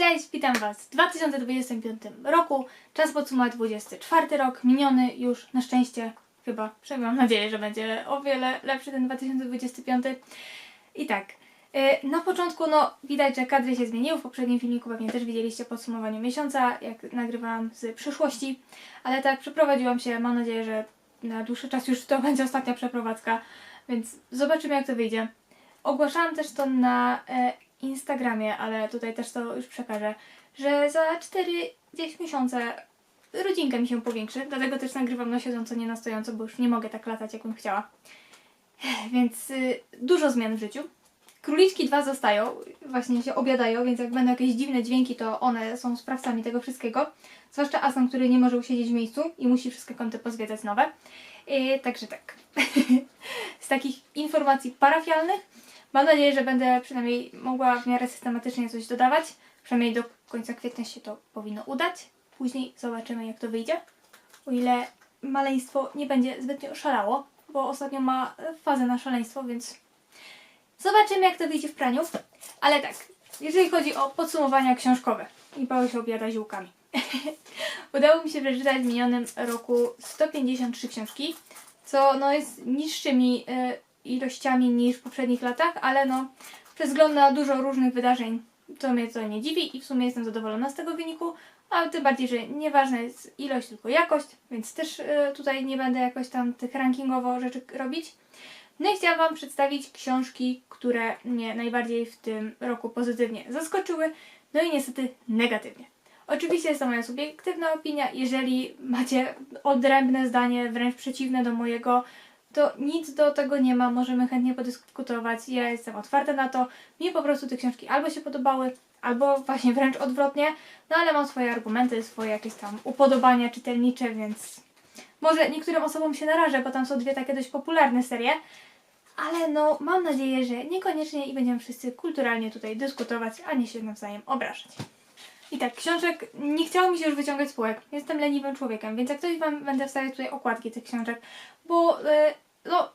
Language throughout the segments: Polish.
Cześć, witam Was w 2025 roku. Czas podsumować 24 rok, miniony już na szczęście, chyba, przynajmniej mam nadzieję, że będzie o wiele lepszy ten 2025. I tak, y, na początku no widać, że kadry się zmieniły. W poprzednim filmiku pewnie też widzieliście podsumowaniu miesiąca, jak nagrywałam z przyszłości. Ale tak, przeprowadziłam się, mam nadzieję, że na dłuższy czas już to będzie ostatnia przeprowadzka, więc zobaczymy jak to wyjdzie. Ogłaszałam też to na e, Instagramie, ale tutaj też to już przekażę, że za 4 gdzieś miesiące rodzinka mi się powiększy, dlatego też nagrywam na siedząco, nie na stojąco, bo już nie mogę tak latać, jak bym chciała. Więc y, dużo zmian w życiu. Króliczki dwa zostają, właśnie się obiadają, więc jak będą jakieś dziwne dźwięki, to one są sprawcami tego wszystkiego. Zwłaszcza Aslan, który nie może usiedzieć w miejscu i musi wszystkie kąty pozwiedzać nowe. Yy, także tak. Z takich informacji parafialnych mam nadzieję, że będę przynajmniej mogła w miarę systematycznie coś dodawać. Przynajmniej do końca kwietnia się to powinno udać. Później zobaczymy, jak to wyjdzie. O ile maleństwo nie będzie zbytnio szalało, bo ostatnio ma fazę na szaleństwo, więc Zobaczymy, jak to wyjdzie w praniu. Ale tak, jeżeli chodzi o podsumowania książkowe i Paweł się obiada ziółkami. Udało mi się przeczytać w minionym roku 153 książki, co no, jest niższymi e, ilościami niż w poprzednich latach, ale no, wzgląd na dużo różnych wydarzeń to mnie to nie dziwi i w sumie jestem zadowolona z tego wyniku, ale tym bardziej, że nieważna jest ilość, tylko jakość, więc też e, tutaj nie będę jakoś tam tych rankingowo rzeczy robić. No i chciałam Wam przedstawić książki, które mnie najbardziej w tym roku pozytywnie zaskoczyły, no i niestety negatywnie. Oczywiście jest to moja subiektywna opinia. Jeżeli macie odrębne zdanie, wręcz przeciwne do mojego, to nic do tego nie ma, możemy chętnie podyskutować. Ja jestem otwarta na to. Mi po prostu te książki albo się podobały, albo właśnie wręcz odwrotnie, no ale mam swoje argumenty, swoje jakieś tam upodobania czytelnicze, więc może niektórym osobom się narażę, bo tam są dwie takie dość popularne serie, ale no mam nadzieję, że niekoniecznie i będziemy wszyscy kulturalnie tutaj dyskutować, a nie się nawzajem obrażać. I tak, książek nie chciało mi się już wyciągać z półek. Jestem leniwym człowiekiem, więc jak ktoś wam będę wstawiać tutaj okładki tych książek, bo e, no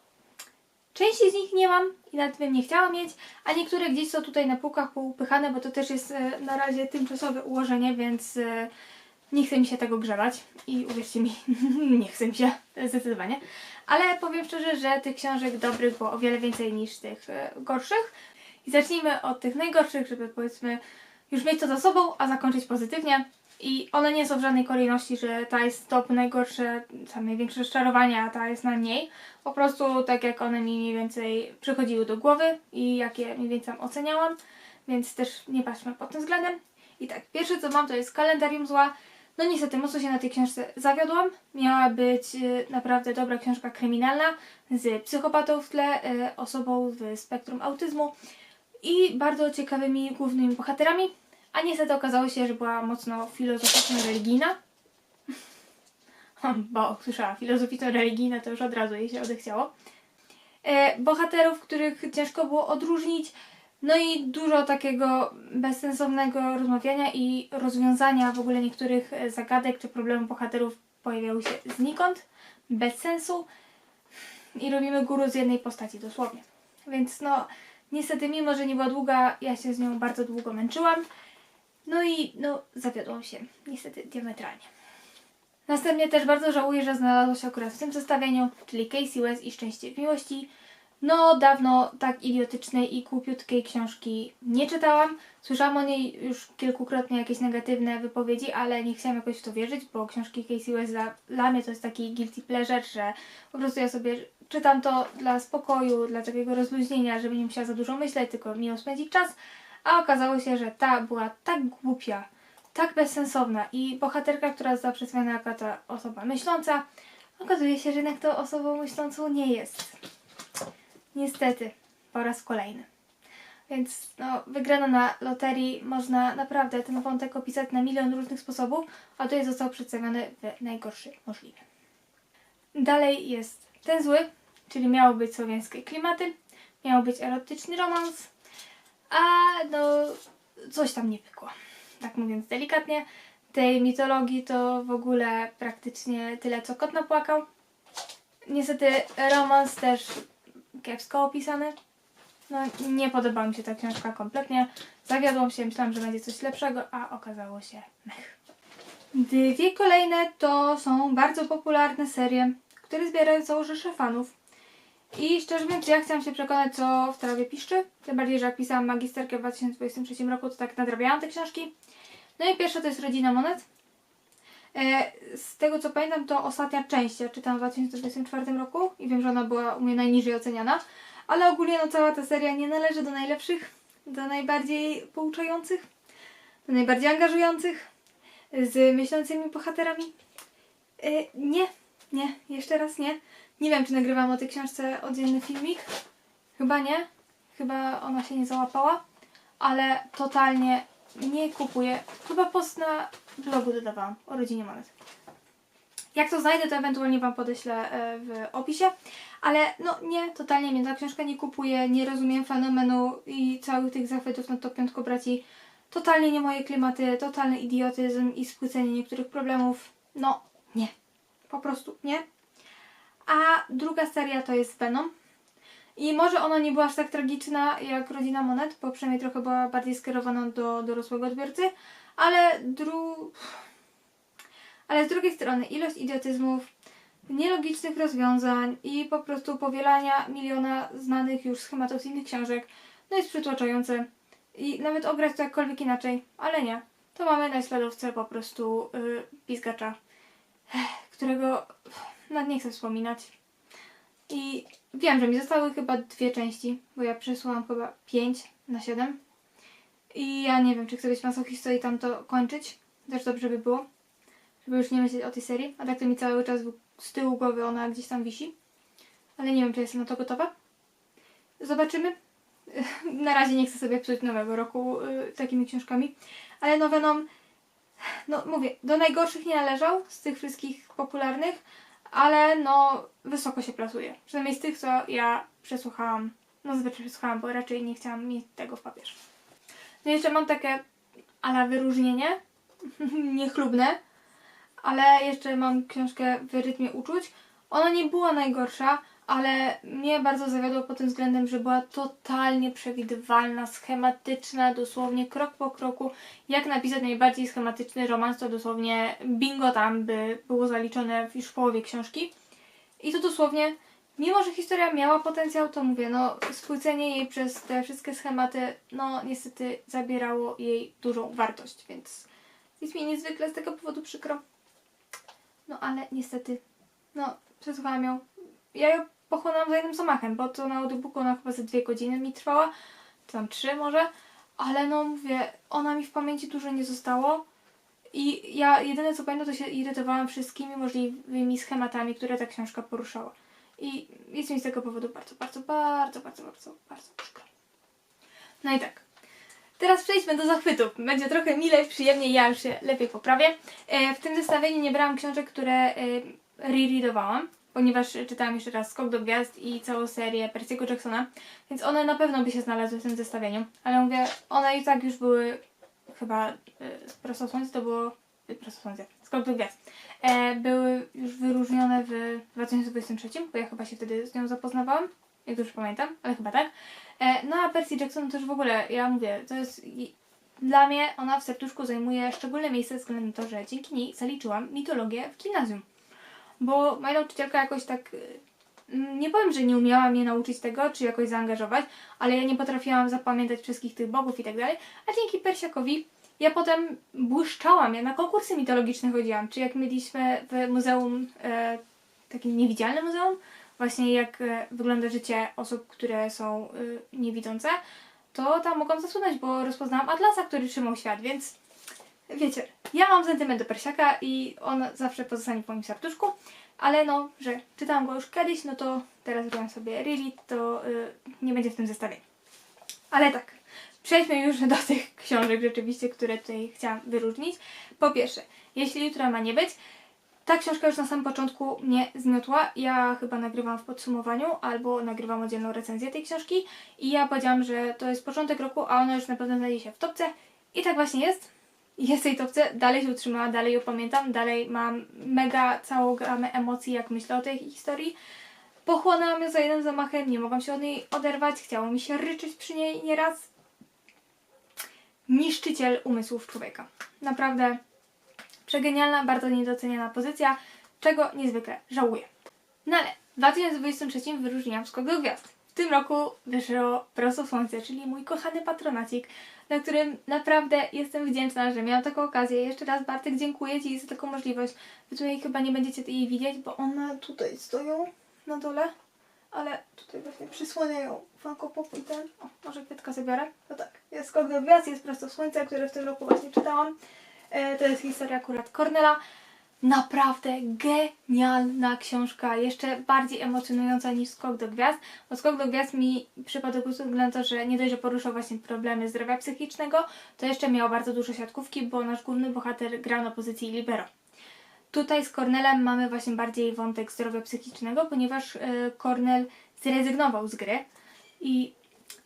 części z nich nie mam i nawet bym nie chciała mieć, a niektóre gdzieś są tutaj na półkach poupychane, bo to też jest e, na razie tymczasowe ułożenie, więc e, nie chce mi się tego grzebać i uwierzcie mi, nie chce mi się zdecydowanie. Ale powiem szczerze, że tych książek dobrych było o wiele więcej niż tych gorszych. I zacznijmy od tych najgorszych, żeby powiedzmy już mieć to za sobą, a zakończyć pozytywnie. I one nie są w żadnej kolejności, że ta jest top najgorsze, tam największe rozczarowania, a ta jest najmniej. Po prostu tak jak one mi mniej więcej przychodziły do głowy i jakie mniej więcej oceniałam, więc też nie patrzmy pod tym względem. I tak, pierwsze co mam to jest kalendarium zła. No niestety, mocno się na tej książce zawiodłam. Miała być y, naprawdę dobra książka kryminalna z psychopatą w tle, y, osobą w spektrum autyzmu i bardzo ciekawymi głównymi bohaterami. A niestety okazało się, że była mocno filozoficzno-religijna. Bo słyszała filozoficzno-religijna, to już od razu jej się odechciało. E, bohaterów, których ciężko było odróżnić. No i dużo takiego bezsensownego rozmawiania i rozwiązania w ogóle niektórych e, zagadek czy problemów bohaterów pojawiały się znikąd, bez sensu i robimy guru z jednej postaci dosłownie. Więc no, niestety mimo, że nie była długa, ja się z nią bardzo długo męczyłam. No i no, zawiodłam się niestety diametralnie. Następnie też bardzo żałuję, że znalazło się akurat w tym zestawieniu, czyli Casey West i Szczęście w miłości. No, dawno tak idiotycznej i głupiutkiej książki nie czytałam. Słyszałam o niej już kilkukrotnie jakieś negatywne wypowiedzi, ale nie chciałam jakoś w to wierzyć, bo książki Casey West dla, dla mnie to jest taki guilty pleasure, że po prostu ja sobie czytam to dla spokoju, dla takiego rozluźnienia, żeby nie musiała za dużo myśleć, tylko miło spędzić czas. A okazało się, że ta była tak głupia, tak bezsensowna i bohaterka, która została przedstawiona jako ta osoba myśląca, okazuje się, że jednak tą osobą myślącą nie jest. Niestety, po raz kolejny. Więc no, wygrana na loterii można naprawdę ten wątek opisać na milion różnych sposobów, a tutaj został przedstawiony w najgorszy możliwy. Dalej jest ten zły, czyli miało być słowiańskie klimaty, miał być erotyczny romans, a no coś tam nie pykło. Tak mówiąc delikatnie, tej mitologii to w ogóle praktycznie tyle, co kot napłakał. Niestety romans też kiepsko opisany. No nie podobała mi się ta książka kompletnie. Zawiodłam się, myślałam, że będzie coś lepszego, a okazało się mech. Dwie kolejne to są bardzo popularne serie, które zbierają całą rzeszę fanów. I szczerze mówiąc, ja chciałam się przekonać, co w trawie piszczy. Tym bardziej, że jak pisałam magisterkę w 2023 roku, to tak nadrabiałam te książki. No i pierwsza to jest Rodzina Monet. E, z tego co pamiętam, to ostatnia część ja czytałam w 2024 roku i wiem, że ona była u mnie najniżej oceniana. Ale ogólnie no cała ta seria nie należy do najlepszych, do najbardziej pouczających, do najbardziej angażujących, z myślącymi bohaterami. E, nie, nie, jeszcze raz nie. Nie wiem, czy nagrywam o tej książce oddzielny filmik. Chyba nie. Chyba ona się nie załapała. Ale totalnie nie kupuję. Chyba post na blogu dodawałam o rodzinie monet. Jak to znajdę, to ewentualnie Wam podeślę e, w opisie. Ale no nie, totalnie mnie ta książka nie kupuje, nie rozumiem fenomenu i całych tych zachwytów na to piątko braci. Totalnie nie moje klimaty, totalny idiotyzm i spłycenie niektórych problemów. No, nie. Po prostu nie. A druga seria to jest Venom. I może ona nie była aż tak tragiczna jak Rodzina Monet, bo przynajmniej trochę była bardziej skierowana do dorosłego odbiorcy, ale dru... Ale z drugiej strony ilość idiotyzmów, nielogicznych rozwiązań i po prostu powielania miliona znanych już schematów z innych książek, no jest przytłaczające. I nawet ograć to jakkolwiek inaczej, ale nie. To mamy na śladowce po prostu yy, pizgacza, którego nawet nie chcę wspominać. I wiem, że mi zostały chyba dwie części, bo ja przesłałam chyba 5 na 7. I ja nie wiem, czy chcę być masochistą i tam to kończyć. Też dobrze by było, żeby już nie myśleć o tej serii. A tak to mi cały czas z tyłu głowy ona gdzieś tam wisi. Ale nie wiem, czy jestem na to gotowa. Zobaczymy. Na razie nie chcę sobie psuć nowego roku y, takimi książkami. Ale no Venom, no mówię, do najgorszych nie należał z tych wszystkich popularnych ale no wysoko się plasuje. Przynajmniej z tych, co ja przesłuchałam. No zwyczaj przesłuchałam, bo raczej nie chciałam mieć tego w papierze. No jeszcze mam takie ala wyróżnienie, niechlubne, ale jeszcze mam książkę w rytmie uczuć. Ona nie była najgorsza, ale mnie bardzo zawiodło pod tym względem, że była totalnie przewidywalna, schematyczna, dosłownie krok po kroku. Jak napisać najbardziej schematyczny romans, to dosłownie bingo tam by było zaliczone już w połowie książki. I to dosłownie, mimo że historia miała potencjał, to mówię, no spłycenie jej przez te wszystkie schematy, no niestety zabierało jej dużą wartość, więc jest mi niezwykle z tego powodu przykro. No ale niestety, no przesłuchałam ją. Ja ją pochłonęłam za jednym zamachem, bo to na audiobooku ona chyba ze dwie godziny mi trwała, tam trzy może, ale no mówię, ona mi w pamięci dużo nie zostało i ja jedyne co pamiętam to się irytowałam wszystkimi możliwymi schematami, które ta książka poruszała. I jest mi z tego powodu bardzo, bardzo, bardzo, bardzo, bardzo, bardzo przykro. No i tak. Teraz przejdźmy do zachwytów. Będzie trochę milej, przyjemniej, ja już się lepiej poprawię. E, w tym zestawieniu nie brałam książek, które e, rereadowałam ponieważ czytałam jeszcze raz Skok do Gwiazd i całą serię Percy'ego Jacksona, więc one na pewno by się znalazły w tym zestawieniu. Ale mówię, one i tak już były chyba y, Prosto Słońce to było y, Prosto Słońce, Skok do Gwiazd. E, były już wyróżnione w 2023, bo ja chyba się wtedy z nią zapoznawałam, jak już pamiętam, ale chyba tak. E, no a Percy Jackson też w ogóle, ja mówię, to jest dla mnie ona w serduszku zajmuje szczególne miejsce ze względu na to, że dzięki niej zaliczyłam mitologię w gimnazjum bo moja nauczycielka jakoś tak, y, nie powiem, że nie umiała mnie nauczyć tego, czy jakoś zaangażować, ale ja nie potrafiłam zapamiętać wszystkich tych bogów i tak dalej, a dzięki Persiakowi ja potem błyszczałam, ja na konkursy mitologiczne chodziłam, czy jak mieliśmy w muzeum, e, takim niewidzialnym muzeum, właśnie jak e, wygląda życie osób, które są e, niewidzące, to tam mogłam zasunąć, bo rozpoznałam Atlasa, który trzymał świat, więc wiecie, ja mam sentyment do Persiaka i on zawsze pozostanie w moim serduszku, ale no, że czytałam go już kiedyś, no to teraz robiłam sobie reread, to yy, nie będzie w tym zestawieniu. Ale tak, przejdźmy już do tych książek rzeczywiście, które tutaj chciałam wyróżnić. Po pierwsze, jeśli jutra ma nie być, ta książka już na samym początku mnie zmiotła. Ja chyba nagrywam w podsumowaniu albo nagrywam oddzielną recenzję tej książki i ja powiedziałam, że to jest początek roku, a ona już na pewno znajdzie się w topce. I tak właśnie jest jest tej topce, dalej się utrzymała, dalej ją pamiętam, dalej mam mega całą gamę emocji, jak myślę o tej historii. Pochłonęłam ją za jednym zamachem, nie mogłam się od niej oderwać, chciało mi się ryczeć przy niej nieraz. Niszczyciel umysłów człowieka. Naprawdę przegenialna, bardzo niedoceniana pozycja, czego niezwykle żałuję. No ale w 2023 wyróżniłam skok do gwiazd. W tym roku wyszło Prosto Słońce, czyli mój kochany patronacik, na którym naprawdę jestem wdzięczna, że miałam taką okazję. Jeszcze raz Bartek dziękuję Ci za taką możliwość. Wy tutaj chyba nie będziecie jej widzieć, bo one tutaj stoją na dole, ale tutaj właśnie przysłaniają Funko Pop i ten. O, może kwiatka zabiorę? No tak, jest skok do gwiazd, jest Prosto Słońce, które w tym roku właśnie czytałam. E, to jest historia akurat Cornela. Naprawdę genialna książka, jeszcze bardziej emocjonująca niż Skok do Gwiazd, bo Skok do Gwiazd mi przypadł gustu względu na to, że nie dość, że poruszał właśnie problemy zdrowia psychicznego, to jeszcze miał bardzo dużo siatkówki, bo nasz główny bohater grał na pozycji libero. Tutaj z Cornelem mamy właśnie bardziej wątek zdrowia psychicznego, ponieważ e, Cornel zrezygnował z gry i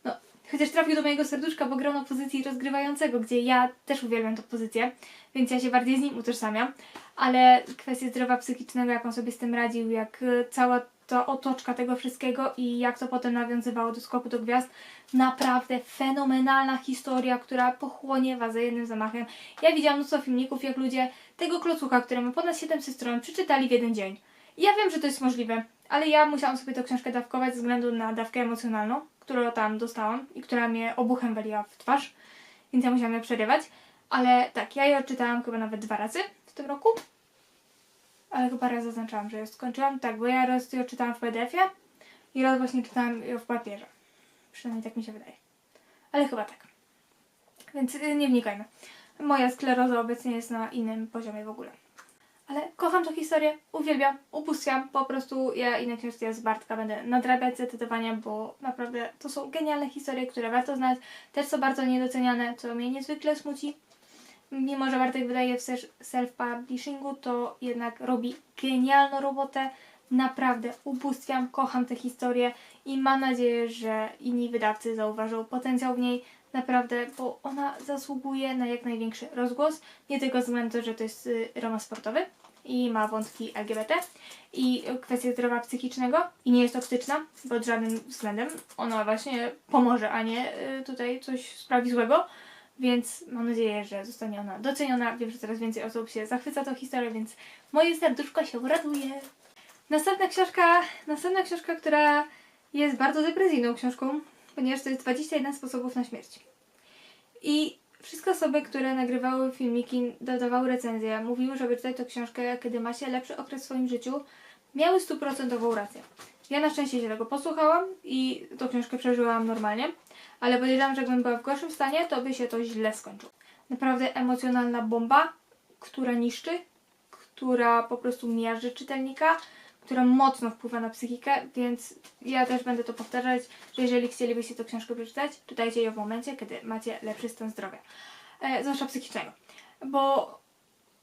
no, chociaż trafił do mojego serduszka, bo grał na pozycji rozgrywającego, gdzie ja też uwielbiam tę pozycję, więc ja się bardziej z nim utożsamiam, ale kwestie zdrowia psychicznego, jak on sobie z tym radził, jak e, cała ta otoczka tego wszystkiego i jak to potem nawiązywało do skoku do gwiazd, naprawdę fenomenalna historia, która pochłonie Was za jednym zamachem. Ja widziałam mnóstwo filmików, jak ludzie tego klocucha, który ma ponad 700 stron, przeczytali w jeden dzień. Ja wiem, że to jest możliwe, ale ja musiałam sobie tę książkę dawkować ze względu na dawkę emocjonalną, którą tam dostałam i która mnie obuchem waliła w twarz, więc ja musiałam ją przerywać. Ale tak, ja ją odczytałam chyba nawet dwa razy w tym roku. Ale chyba raz zaznaczałam, że ją skończyłam. Tak, bo ja raz ją czytałam w PDF-ie i raz właśnie czytałam ją w papierze. Przynajmniej tak mi się wydaje. Ale chyba tak. Więc y, nie wnikajmy. Moja skleroza obecnie jest na innym poziomie w ogóle. Ale kocham tę historię, uwielbiam, ubóstwiam. Po prostu ja inne książki z Bartka będę nadrabiać zdecydowanie, bo naprawdę to są genialne historie, które warto znać. Też są bardzo niedoceniane, co mnie niezwykle smuci. Mimo, że Bartek wydaje w self-publishingu, to jednak robi genialną robotę. Naprawdę ubóstwiam, kocham tę historię i mam nadzieję, że inni wydawcy zauważą potencjał w niej. Naprawdę, bo ona zasługuje na jak największy rozgłos. Nie tylko ze względu że to jest y, romans sportowy i ma wątki LGBT i kwestie zdrowia psychicznego i nie jest toksyczna pod żadnym względem. Ona właśnie pomoże, a nie y, tutaj coś sprawi złego. Więc mam nadzieję, że zostanie ona doceniona. Wiem, że coraz więcej osób się zachwyca tą historią, więc moje serduszko się raduje. Następna książka, następna książka, która jest bardzo depresyjną książką, ponieważ to jest 21 sposobów na śmierć. I wszystkie osoby, które nagrywały filmiki, dodawały recenzje, mówiły, żeby czytać tę książkę, kiedy ma się lepszy okres w swoim życiu, miały stuprocentową rację. Ja na szczęście się tego posłuchałam i tą książkę przeżyłam normalnie, ale podejrzewam, że jakbym była w gorszym stanie, to by się to źle skończyło. Naprawdę emocjonalna bomba, która niszczy, która po prostu miażdży czytelnika, która mocno wpływa na psychikę, więc ja też będę to powtarzać, że jeżeli chcielibyście tę książkę przeczytać, czytajcie ją w momencie, kiedy macie lepszy stan zdrowia, e, zwłaszcza psychicznego, bo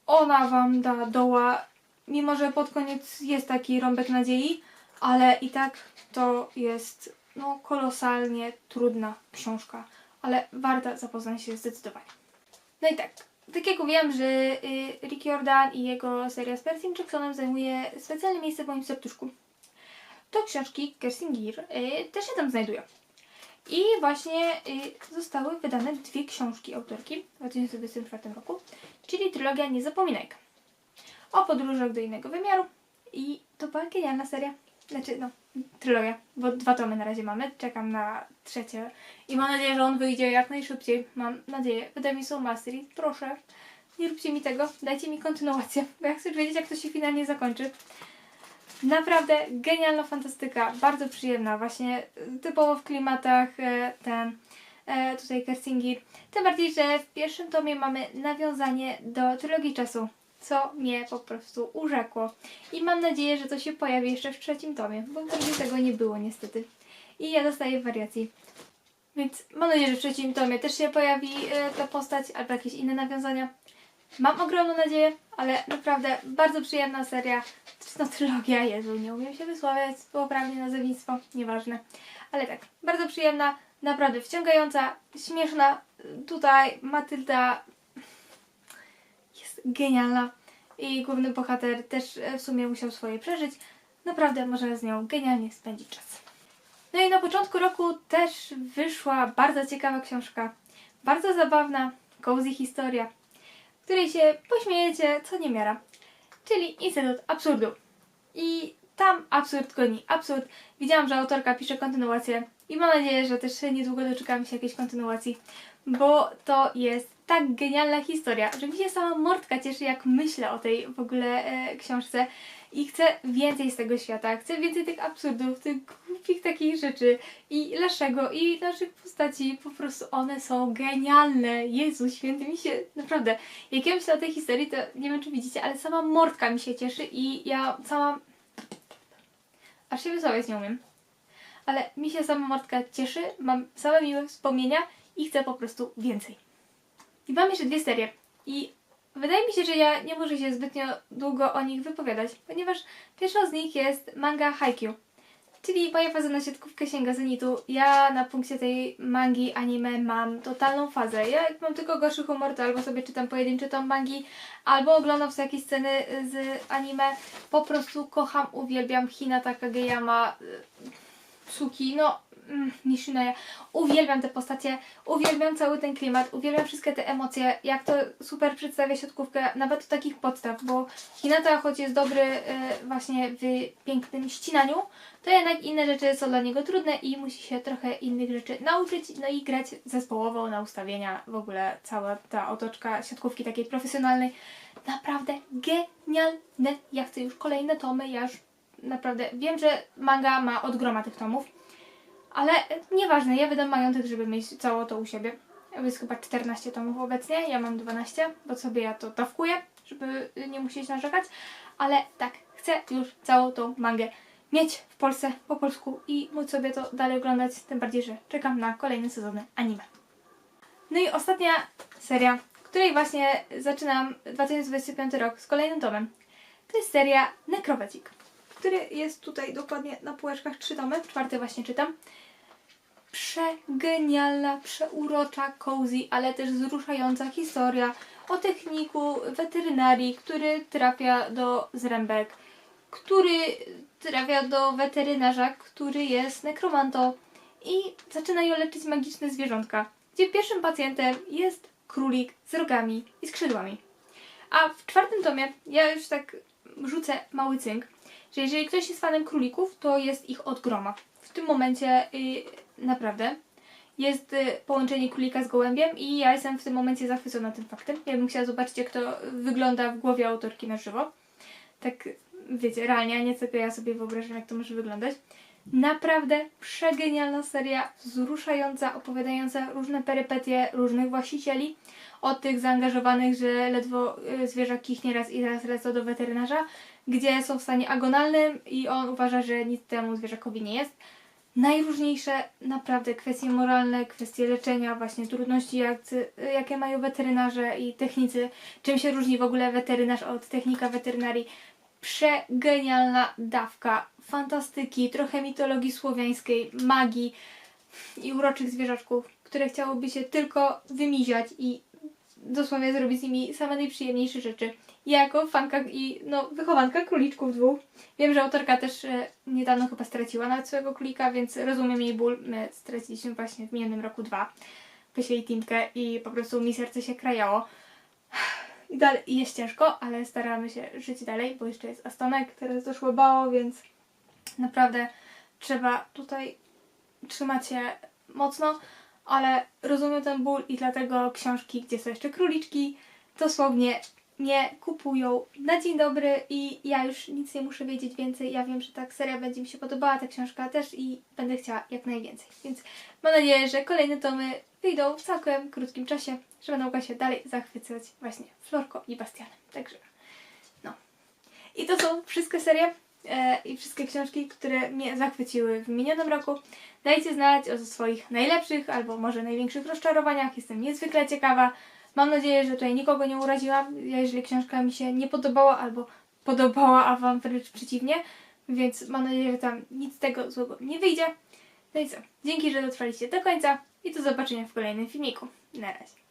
ona Wam da doła, mimo że pod koniec jest taki rąbek nadziei, ale i tak to jest no, kolosalnie trudna książka, ale warta zapoznania się zdecydowanie. No i tak, tak jak mówiłam, że y, Rick Jordan i jego seria z Persim Jacksonem zajmuje specjalne miejsce w moim serduszku. To książki Kerstin Gier y, też się tam znajdują. I właśnie y, zostały wydane dwie książki autorki w 2024 roku, czyli trylogia Nie zapominajka. O podróżach do innego wymiaru i to była genialna seria. Znaczy, no, trylogia, bo dwa tomy na razie mamy. Czekam na trzecie i mam nadzieję, że on wyjdzie jak najszybciej. Mam nadzieję. Wydawnictwo Mastery, proszę, nie róbcie mi tego, dajcie mi kontynuację, bo ja chcę wiedzieć, jak to się finalnie zakończy. Naprawdę genialna fantastyka, bardzo przyjemna, właśnie y, typowo w klimatach e, ten e, tutaj Kersingi. Tym bardziej, że w pierwszym tomie mamy nawiązanie do trylogii czasu, co mnie po prostu urzekło. I mam nadzieję, że to się pojawi jeszcze w trzecim tomie, bo w drugim tego nie było niestety. I ja dostaję wariacji. Więc mam nadzieję, że w trzecim tomie też się pojawi e, ta postać albo jakieś inne nawiązania. Mam ogromną nadzieję, ale naprawdę bardzo przyjemna seria. No trylogia, Jezu, nie umiem się wysławiać poprawnie nazewnictwo, nieważne. Ale tak, bardzo przyjemna, naprawdę wciągająca, śmieszna. Tutaj Matylda genialna i główny bohater też e, w sumie musiał swoje przeżyć. naprawdę można z nią genialnie spędzić czas. No i na początku roku też wyszła bardzo ciekawa książka, bardzo zabawna, cozy historia, w której się pośmiejecie co niemiara, czyli Instytut Absurdu. I tam absurd goni absurd. Widziałam, że autorka pisze kontynuację i mam nadzieję, że też niedługo doczekamy się jakiejś kontynuacji, bo to jest tak genialna historia, że mi się sama mordka cieszy, jak myślę o tej w ogóle e, książce i chcę więcej z tego świata, chcę więcej tych absurdów, tych głupich takich rzeczy i Laszego i naszych postaci, po prostu one są genialne. Jezu święty, mi się naprawdę, jak ja myślę o tej historii, to nie wiem czy widzicie, ale sama mordka mi się cieszy i ja sama aż się wysławiać nie umiem. Ale mi się sama mordka cieszy, mam same miłe wspomnienia i chcę po prostu więcej. I mam jeszcze dwie serie. I wydaje mi się, że ja nie muszę się zbytnio długo o nich wypowiadać, ponieważ pierwszą z nich jest manga Haikyuu. Czyli moja faza na siatkówkę sięga zenitu. Ja na punkcie tej mangi anime mam totalną fazę. Ja jak mam tylko gorszy humor, to albo sobie czytam pojedyncze tom mangi, albo oglądam sobie jakieś sceny z anime. Po prostu kocham, uwielbiam Hinata Kageyama, y, Suki, no mm, Nishinoya. Uwielbiam te postacie, uwielbiam cały ten klimat, uwielbiam wszystkie te emocje, jak to super przedstawia siatkówkę, nawet od takich podstaw, bo Hinata, choć jest dobry y, właśnie w pięknym ścinaniu, to jednak inne rzeczy są dla niego trudne i musi się trochę innych rzeczy nauczyć, no i grać zespołowo na ustawienia, w ogóle cała ta otoczka siatkówki takiej profesjonalnej. Naprawdę genialne. Ja chcę już kolejne tomy, ja już naprawdę wiem, że manga ma od groma tych tomów, ale nieważne, ja wydam majątek, żeby mieć całe to u siebie. Jest chyba 14 tomów obecnie, ja mam 12, bo sobie ja to dawkuję, żeby nie musieć narzekać, ale tak, chcę już całą tą mangę mieć w Polsce po polsku i móc sobie to dalej oglądać, tym bardziej, że czekam na kolejne sezony anime. No i ostatnia seria, której właśnie zaczynam 2025 rok z kolejnym tomem, to jest seria Necrobatic, który jest tutaj dokładnie na półeczkach trzy tomy, czwarty właśnie czytam. Przegenialna, przeurocza, cozy, ale też wzruszająca historia o techniku weterynarii, który trafia do zrębek, który trafia do weterynarza, który jest nekromanto i zaczyna ją leczyć magiczne zwierzątka, gdzie pierwszym pacjentem jest królik z rogami i skrzydłami. A w czwartym tomie ja już tak rzucę mały cynk, że jeżeli ktoś jest fanem królików, to jest ich od groma. W tym momencie y, naprawdę jest y, połączenie królika z gołębiem i ja jestem w tym momencie zachwycona tym faktem. Ja bym chciała zobaczyć, jak to wygląda w głowie autorki na żywo. Tak, wiecie, realnie, a nie tylko ja sobie wyobrażam, jak to może wyglądać. Naprawdę przegenialna seria, wzruszająca, opowiadająca różne perypetie różnych właścicieli. Od tych zaangażowanych, że ledwo y, zwierzak kichnie raz i raz lecą do weterynarza, gdzie są w stanie agonalnym i on uważa, że nic temu zwierzakowi nie jest. Najróżniejsze naprawdę kwestie moralne, kwestie leczenia, właśnie trudności, jak, jakie mają weterynarze i technicy, czym się różni w ogóle weterynarz od technika weterynarii. Przegenialna dawka fantastyki, trochę mitologii słowiańskiej, magii i uroczych zwierzaczków, które chciałoby się tylko wymiziać i dosłownie zrobić z nimi same najprzyjemniejsze rzeczy. Ja jako fanka i no, wychowanka króliczków dwóch. Wiem, że autorka też e, niedawno chyba straciła nawet swojego królika, więc rozumiem jej ból. My straciliśmy właśnie w minionym roku dwa. Pysie i Timkę i po prostu mi serce się krajało. I dalej i jest ciężko, ale staramy się żyć dalej, bo jeszcze jest Astonek, teraz doszło Bao, więc naprawdę trzeba tutaj trzymać się mocno, ale rozumiem ten ból i dlatego książki, gdzie są jeszcze króliczki, dosłownie nie kupują na dzień dobry i ja już nic nie muszę wiedzieć więcej. Ja wiem, że tak seria będzie mi się podobała, ta książka też i będę chciała jak najwięcej. Więc mam nadzieję, że kolejne tomy wyjdą w całkiem krótkim czasie, że będę mogła się dalej zachwycać właśnie Florko i Bastianem. Także no. I to są wszystkie serie i wszystkie książki, które mnie zachwyciły w minionym roku. Dajcie znać o swoich najlepszych albo może największych rozczarowaniach. Jestem niezwykle ciekawa. Mam nadzieję, że tutaj nikogo nie uraziłam, jeżeli książka mi się nie podobała albo podobała, a Wam wręcz przeciwnie. Więc mam nadzieję, że tam nic tego złego nie wyjdzie. No i co? Dzięki, że dotrwaliście do końca i do zobaczenia w kolejnym filmiku. Na razie.